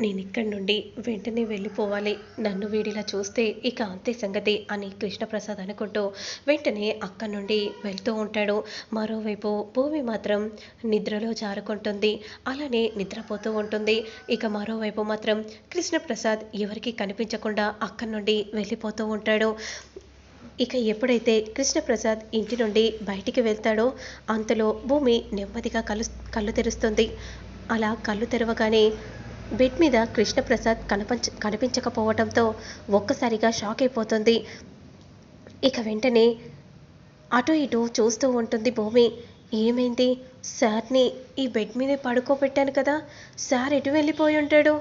నేను ఇక్కడి నుండి వెంటనే వెళ్ళిపోవాలి. నన్ను వీడిలా చూస్తే ఇక అంతే సంగతి అని కృష్ణప్రసాద్ అనుకుంటూ వెంటనే అక్కడి నుండి వెళ్తూ ఉంటాడు. మరోవైపు భూమి మాత్రం నిద్రలో జారుకుంటుంది. అలానే నిద్రపోతూ ఉంటుంది. ఇక మరోవైపు మాత్రం కృష్ణప్రసాద్ ఎవరికి కనిపించకుండా అక్కడి నుండి వెళ్ళిపోతూ ఉంటాడు. ఇక ఎప్పుడైతే కృష్ణప్రసాద్ ఇంటి నుండి బయటికి వెళ్తాడో అంతలో భూమి నెమ్మదిగా కలు కళ్ళు తెరుస్తుంది. అలా కళ్ళు తెరవగానే బెడ్ మీద కృష్ణప్రసాద్ కనపంచ కనిపించకపోవడంతో ఒక్కసారిగా షాక్ అయిపోతుంది. ఇక వెంటనే అటు ఇటు చూస్తూ ఉంటుంది భూమి. ఏమైంది? సార్ని ఈ బెడ్ మీదే పడుకోబెట్టాను కదా. సార్ ఎటు వెళ్ళిపోయి ఉంటాడు?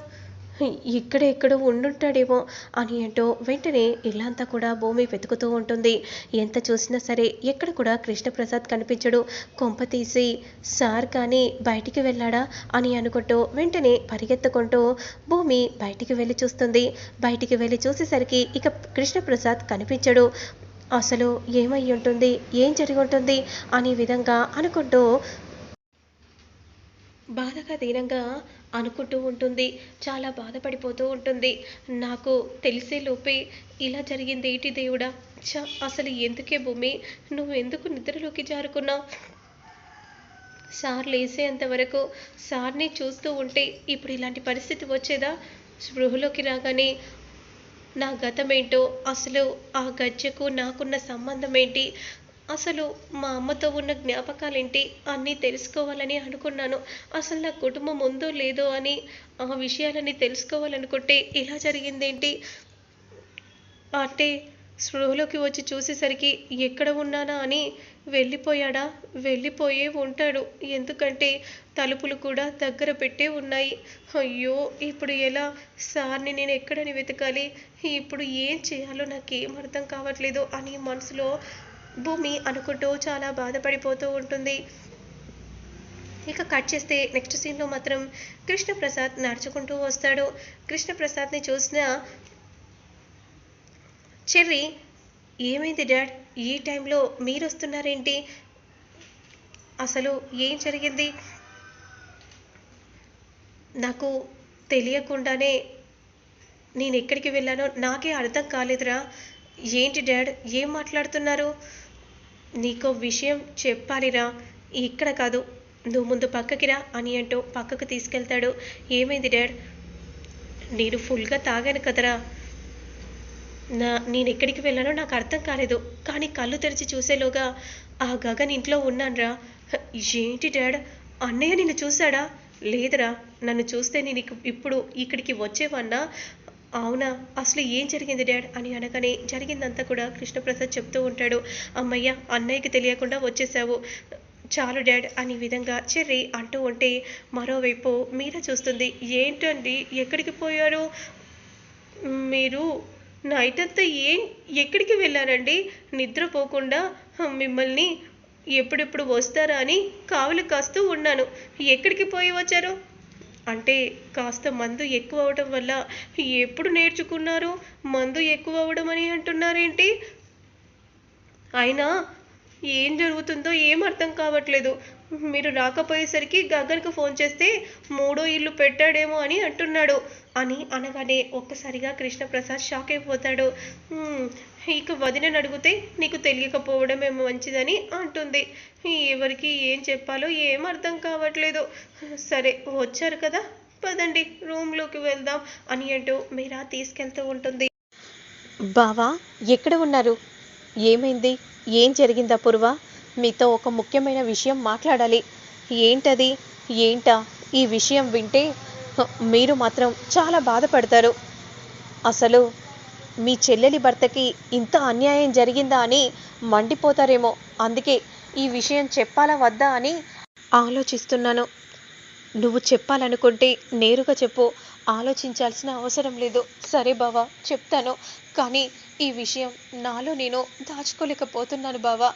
ఇక్కడ ఎక్కడో ఉండుంటాడేమో అని అంటూ వెంటనే ఇల్లంతా కూడా భూమి వెతుకుతూ ఉంటుంది. ఎంత చూసినా సరే ఎక్కడ కూడా కృష్ణప్రసాద్ కనిపించడు. కొంప తీసి సార్ కానీ బయటికి వెళ్ళాడా? అని అనుకుంటూ వెంటనే పరిగెత్తుకుంటూ భూమి బయటికి వెళ్ళి చూస్తుంది. బయటికి వెళ్ళి చూసేసరికి ఇక కృష్ణప్రసాద్ కనిపించడు. అసలు ఏమై ఉంటుంది? ఏం జరిగి ఉంటుంది? అనే విధంగా అనుకుంటూ బాధగా దీనంగా అనుకుంటూ ఉంటుంది. చాలా బాధపడిపోతూ ఉంటుంది. నాకు తెలిసే లోపే ఇలా జరిగింది ఏంటి దేవుడా? చ అసలు ఎందుకే భూమి? నువ్వు ఎందుకు నిద్రలోకి జారుకున్నావు? సార్ లేసేంత వరకు సార్ని చూస్తూ ఉంటే ఇప్పుడు ఇలాంటి పరిస్థితి వచ్చేదా? స్పృహలోకి రాగానే నా గతం ఏంటో అసలు ఆ గజ్జకు నాకున్న సంబంధం ఏంటి అసలు మా అమ్మతో ఉన్న జ్ఞాపకాలేంటి? అన్నీ తెలుసుకోవాలని అనుకున్నాను. అసలు నా కుటుంబం ఉందో లేదో అని ఆ విషయాలని తెలుసుకోవాలనుకుంటే ఇలా జరిగిందేంటి? అంటే స్పృహలోకి వచ్చి చూసేసరికి ఎక్కడ ఉన్నానా అని వెళ్ళిపోయాడా? వెళ్ళిపోయే ఉంటాడు. ఎందుకంటే తలుపులు కూడా దగ్గర పెట్టే ఉన్నాయి. అయ్యో ఇప్పుడు ఎలా? సార్ని నేను ఎక్కడని వెతకాలి? ఇప్పుడు ఏం చేయాలో నాకేం అర్థం కావట్లేదు అని మనసులో భూమి అనుకుంటూ చాలా బాధపడిపోతూ ఉంటుంది. ఇక కట్ చేస్తే నెక్స్ట్ సీన్లో మాత్రం కృష్ణప్రసాద్ నడుచుకుంటూ వస్తాడు. కృష్ణప్రసాద్ని చూసిన చెర్రీ ఏమైంది డాడ్? ఈ టైంలో మీరు వస్తున్నారేంటి అసలు ఏం జరిగింది? నాకు తెలియకుండానే నేను ఎక్కడికి వెళ్ళానో నాకే అర్థం కాలేదురా. ఏంటి డాడ్? ఏం మాట్లాడుతున్నారు? నీకో విషయం చెప్పాలిరా. ఇక్కడ కాదు. నువ్వు ముందు పక్కకి రా అని అంటూ పక్కకు తీసుకెళ్తాడు. ఏమైంది డాడ్? నేను ఫుల్గా తాగాను కదరా. నా నేను ఎక్కడికి వెళ్ళానో నాకు అర్థం కాలేదు. కానీ కళ్ళు తెరిచి చూసేలోగా ఆ గగన్ ఇంట్లో ఉన్నాన్రా. ఏంటి డాడ్? అన్నయ్య నిన్ను చూశాడా? లేదురా. నన్ను చూస్తే నేను ఇప్పుడు ఇక్కడికి వచ్చేవన్నా అవునా? అసలు ఏం జరిగింది డాడ్? అని అనగానే జరిగిందంతా కూడా కృష్ణప్రసాద్ చెప్తూ ఉంటాడు. అమ్మయ్య అన్నయ్యకి తెలియకుండా వచ్చేసావు. చాలు డాడ్ అని విధంగా చెర్రీ అంటూ ఉంటే మరోవైపు మీరా చూస్తుంది. ఏంటండి? ఎక్కడికి పోయారు? మీరు నైట్ అంతా ఏం ఎక్కడికి వెళ్ళారండి? నిద్రపోకుండా మిమ్మల్ని ఎప్పుడెప్పుడు వస్తారా అని కావులు కాస్తూ ఉన్నాను. ఎక్కడికి పోయి వచ్చారు? అంటే కాస్త మందు ఎక్కువ అవడం వల్ల ఎప్పుడు నేర్చుకున్నారు? మందు ఎక్కువ అవడం అని అంటున్నారేంటి? అయినా ఏం జరుగుతుందో ఏం అర్థం కావట్లేదు. మీరు రాకపోయేసరికి గగన్కు ఫోన్ చేస్తే మూడో ఇల్లు పెట్టాడేమో అని అంటున్నాడు. అని అనగానే ఒక్కసారిగా కృష్ణప్రసాద్ షాక్ అయిపోతాడు. ఇక వదినని అడిగితే నీకు తెలియకపోవడమే మంచిదని అంటుంది. ఎవరికి ఏం చెప్పాలో ఏం అర్థం కావట్లేదు. సరే వచ్చారు కదా పదండి రూమ్లోకి వెళ్దాం అని అంటూ మీరా తీసుకెళ్తూ ఉంటుంది. బావా ఎక్కడ ఉన్నారు? ఏమైంది? ఏం జరిగిందా పూర్వ మీతో ఒక ముఖ్యమైన విషయం మాట్లాడాలి. ఏంటది? ఏంటా? ఈ విషయం వింటే మీరు మాత్రం చాలా బాధపడతారు. అసలు మీ చెల్లెలి భర్తకి ఇంత అన్యాయం జరిగిందా అని మండిపోతారేమో. అందుకే ఈ విషయం చెప్పాలా వద్దా అని ఆలోచిస్తున్నాను. నువ్వు చెప్పాలనుకుంటే నేరుగా చెప్పు. ఆలోచించాల్సిన అవసరం లేదు. సరే బావా చెప్తాను. కానీ ఈ విషయం నాలో నేను దాచుకోలేకపోతున్నాను బావా.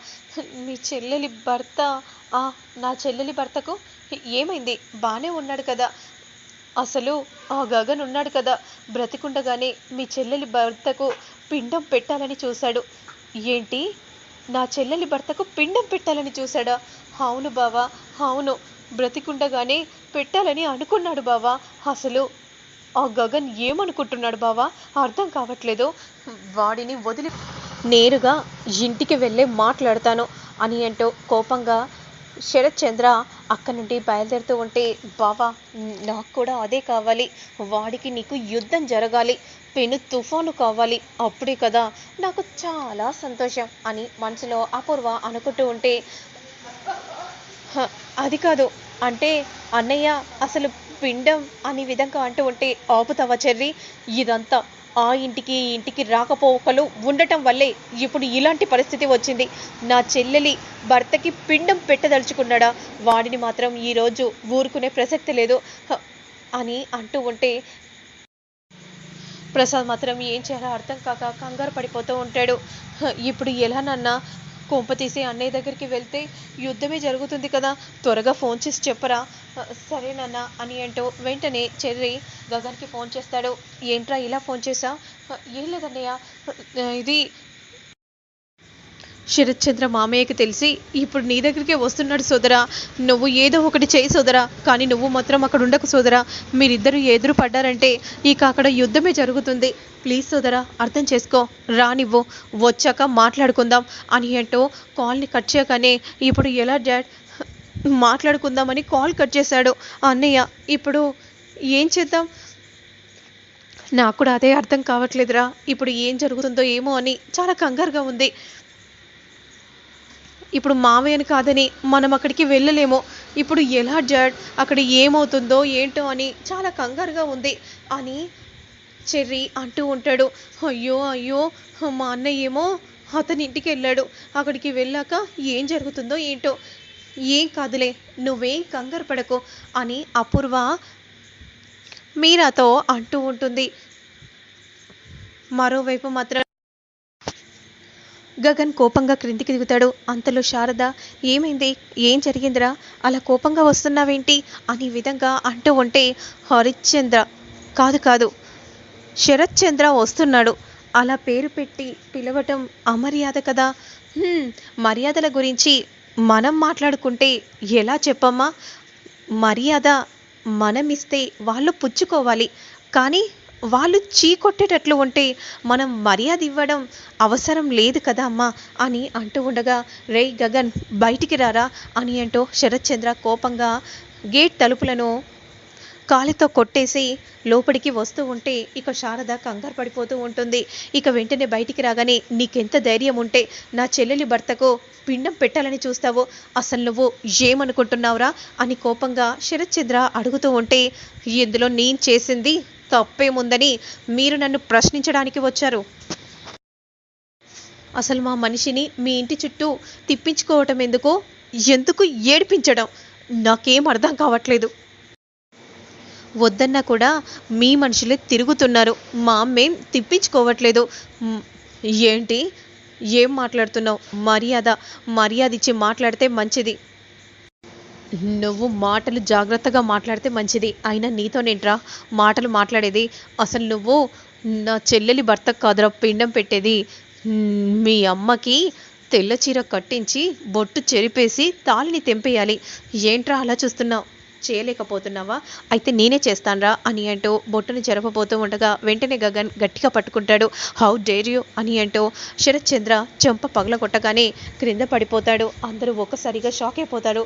మీ చెల్లెలి భర్త నా చెల్లెలి భర్తకు ఏమైంది? బాగానే ఉన్నాడు కదా. అసలు ఆ గగన్ ఉన్నాడు కదా బ్రతికుండగానే మీ చెల్లెలి భర్తకు పిండం పెట్టాలని చూశాడు. ఏంటి? నా చెల్లెలి భర్తకు పిండం పెట్టాలని చూశాడా? అవును బావా అవును. బ్రతికుండగానే పెట్టాలని అనుకున్నాడు బావా. అసలు ఆ గగన్ ఏమనుకుంటున్నాడు బావా? అర్థం కావట్లేదు. వాడిని వదిలి నేరుగా ఇంటికి వెళ్ళే మాట్లాడతాను అని అంటూ కోపంగా శరత్ చంద్ర అక్కడి నుండి బయలుదేరుతూ ఉంటే బావా నాకు కూడా అదే కావాలి. వాడికి నీకు యుద్ధం జరగాలి. పెను తుఫాను కావాలి. అప్పుడే కదా నాకు చాలా సంతోషం అని మనసులో అపూర్వ అనుకుంటూ ఉంటే అది కాదు. అంటే అన్నయ్య అసలు పిండం అనే విధంగా అంటూ ఉంటే ఆపుతావా చెర్రి? ఇదంతా ఆ ఇంటికి ఈ ఇంటికి రాకపోకలు ఉండటం వల్లే ఇప్పుడు ఇలాంటి పరిస్థితి వచ్చింది. నా చెల్లెలి భర్తకి పిండం పెట్టదలుచుకున్నాడా? వాడిని మాత్రం ఈరోజు ఊరుకునే ప్రసక్తి లేదు. అని అంటూ ఉంటే ప్రసాద్ మాత్రం ఏం చేయాలో అర్థం కాక కంగారు పడిపోతూ ఉంటాడు. ఇప్పుడు ఎలానన్నా నాన్న తీసి అన్నయ్య దగ్గరికి వెళ్తే యుద్ధమే జరుగుతుంది కదా త్వరగా ఫోన్ చేసి చెప్పరా? "హ, సరే నాన్న అని అంటూ వెంటనే చెర్రి గగన్కి ఫోన్ చేస్తాడు. ఏంట్రా ఇలా ఫోన్ చేసా ఏం లేదన్నయ్య. ఇది శరత్చంద్ర మామయ్యకి తెలిసి ఇప్పుడు నీ దగ్గరికే వస్తున్నాడు సోదరా. నువ్వు ఏదో ఒకటి చేయి సోదరా. కానీ నువ్వు మాత్రం అక్కడ ఉండకు సోదరా. మీరిద్దరూ ఎదురు పడ్డారంటే ఇక అక్కడ యుద్ధమే జరుగుతుంది. ప్లీజ్ సోదరా అర్థం చేసుకో. రానివ్వు. వచ్చాక మాట్లాడుకుందాం. అని అంటూ కాల్ని కట్ చేయగానే ఇప్పుడు ఎలా డాడ్? మాట్లాడుకుందామని కాల్ కట్ చేశాడు అన్నయ్య. ఇప్పుడు ఏం చేద్దాం? నాకు కూడా అదే అర్థం కావట్లేదురా. ఇప్పుడు ఏం జరుగుతుందో ఏమో అని చాలా కంగారుగా ఉంది. ఇప్పుడు మావయ్యని కాదని మనం అక్కడికి వెళ్ళలేము. ఇప్పుడు ఎలా డాడ్ అక్కడ ఏమవుతుందో ఏంటో అని చాలా కంగారుగా ఉంది అని చెర్రి అంటూ ఉంటాడు. అయ్యో అయ్యో మా అన్నయ్య ఏమో అతని ఇంటికి వెళ్ళాడు. అక్కడికి వెళ్ళాక ఏం జరుగుతుందో ఏంటో. ఏం కాదులే నువ్వేం కంగారు పడకు అని అపూర్వ మీరాతో అంటూ ఉంటుంది. మరోవైపు మాత్రం గగన్ కోపంగా క్రిందికి దిగుతాడు. అంతలో శారద ఏమైంది? ఏం జరిగిందిరా? అలా కోపంగా వస్తున్నావేంటి? అనే విధంగా అంటూ ఉంటే హరిశ్చంద్ర కాదు కాదు శరత్ చంద్ర వస్తున్నాడు. అలా పేరు పెట్టి పిలవటం అమర్యాద కదా? మర్యాదల గురించి మనం మాట్లాడుకుంటే ఎలా చెప్పమ్మా? మర్యాద మనం ఇస్తే వాళ్ళు పుచ్చుకోవాలి. కానీ వాళ్ళు చీకొట్టేటట్లు ఉంటే మనం మర్యాద ఇవ్వడం అవసరం లేదు కదా అమ్మా అని అంటూ ఉండగా రే గగన్ బయటికి రారా? అని అంటూ శరత్ చంద్ర కోపంగా గేట్ తలుపులను కాలితో కొట్టేసి లోపలికి వస్తూ ఉంటే ఇక శారద కంగారు పడిపోతూ ఉంటుంది. ఇక వెంటనే బయటికి రాగానే నీకెంత ధైర్యం ఉంటే నా చెల్లెలి భర్తకు పిండం పెట్టాలని చూస్తావు అసలు నువ్వు ఏమనుకుంటున్నావురా? అని కోపంగా శరత్ చంద్ర అడుగుతూ ఉంటే ఇందులో నేను చేసింది తప్పేముందని మీరు నన్ను ప్రశ్నించడానికి వచ్చారు. అసలు మా మనిషిని మీ ఇంటి చుట్టూ తిప్పించుకోవటం ఎందుకు? ఎందుకు ఏడిపించడం? నాకేం అర్థం కావట్లేదు. వద్దన్నా కూడా మీ మనుషులే తిరుగుతున్నారు. మా అమ్మేం తిప్పించుకోవట్లేదు. ఏంటి? ఏం మాట్లాడుతున్నావు? మర్యాద మర్యాద ఇచ్చి మాట్లాడితే మంచిది. నువ్వు మాటలు జాగ్రత్తగా మాట్లాడితే మంచిది. అయినా నీతోనేంట్రా? మాటలు మాట్లాడేది. అసలు నువ్వు నా చెల్లెలి భర్త కాదురా పిండం పెట్టేది. మీ అమ్మకి తెల్ల చీర కట్టించి బొట్టు చెరిపేసి తాళిని తెంపేయాలి. ఏంట్రా అలా చూస్తున్నావు? చేయలేకపోతున్నావా? అయితే నేనే చేస్తానురా అని అంటూ బొట్టును జరపబోతూ ఉండగా వెంటనే గగన్ గట్టిగా పట్టుకుంటాడు. హౌ డేర్ యూ అని అంటూ శరత్ చంద్ర చెంప పగలగొట్టగానే క్రింద పడిపోతాడు. అందరూ ఒక్కసారిగా షాక్ అయిపోతాడు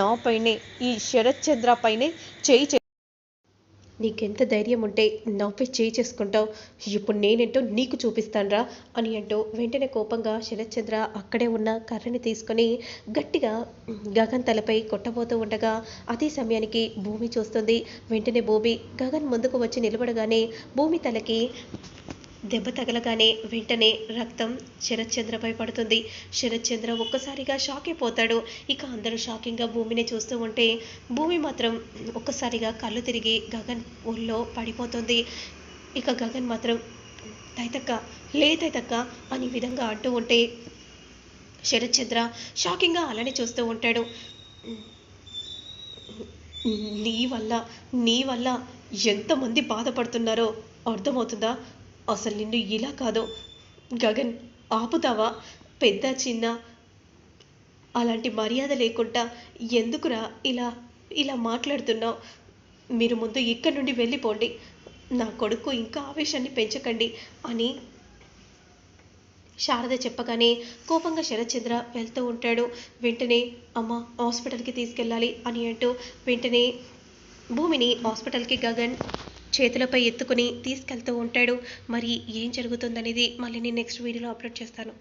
నా పైనే ఈ శరత్ చంద్ర పైనే చేయి నీకెంత ధైర్యం ఉంటే నాపై చేయి చేసుకుంటావు. ఇప్పుడు నేనేంటో నీకు చూపిస్తానురా అని అంటూ వెంటనే కోపంగా శరత్చంద్ర అక్కడే ఉన్న కర్రని తీసుకొని గట్టిగా గగన్ తలపై కొట్టబోతూ ఉండగా అదే సమయానికి భూమి చూస్తుంది. వెంటనే భూమి గగన్ ముందుకు వచ్చి నిలబడగానే భూమి తలకి దెబ్బ తగలగానే వెంటనే రక్తం శరత్చంద్రపై పడుతుంది. శరత్చంద్ర ఒక్కసారిగా షాక్ అయిపోతాడు ఇక అందరూ షాకింగ్గా భూమిని చూస్తూ ఉంటే భూమి మాత్రం ఒక్కసారిగా కళ్ళు తిరిగి గగన్ ఊళ్ళో పడిపోతుంది. ఇక గగన్ మాత్రం తైతక్క లే తైతక్క అని విధంగా అంటూ ఉంటే శరత్చంద్ర షాకింగ్గా అలానే చూస్తూ ఉంటాడు. నీ వల్ల నీ వల్ల ఎంతమంది బాధపడుతున్నారో అర్థమవుతుందా? అసలు నిన్ను ఇలా కాదు. గగన్ ఆపుతావా? పెద్ద చిన్న అలాంటి మర్యాద లేకుండా ఎందుకురా ఇలా ఇలా మాట్లాడుతున్నావు? మీరు ముందు ఇక్కడి నుండి వెళ్ళిపోండి. నా కొడుకు ఇంకా ఆవేశాన్ని పెంచకండి అని శారద చెప్పగానే కోపంగా శరత్చంద్ర వెళ్తూ ఉంటాడు. వెంటనే అమ్మ హాస్పిటల్కి తీసుకెళ్ళాలి అని అంటూ వెంటనే భూమిని హాస్పిటల్కి గగన్ చేతులపై ఎత్తుకుని తీసుకెళ్తూ ఉంటాడు. మరి ఏం జరుగుతుందనేది మళ్ళీ నేను నెక్స్ట్ వీడియోలో అప్లోడ్ చేస్తాను.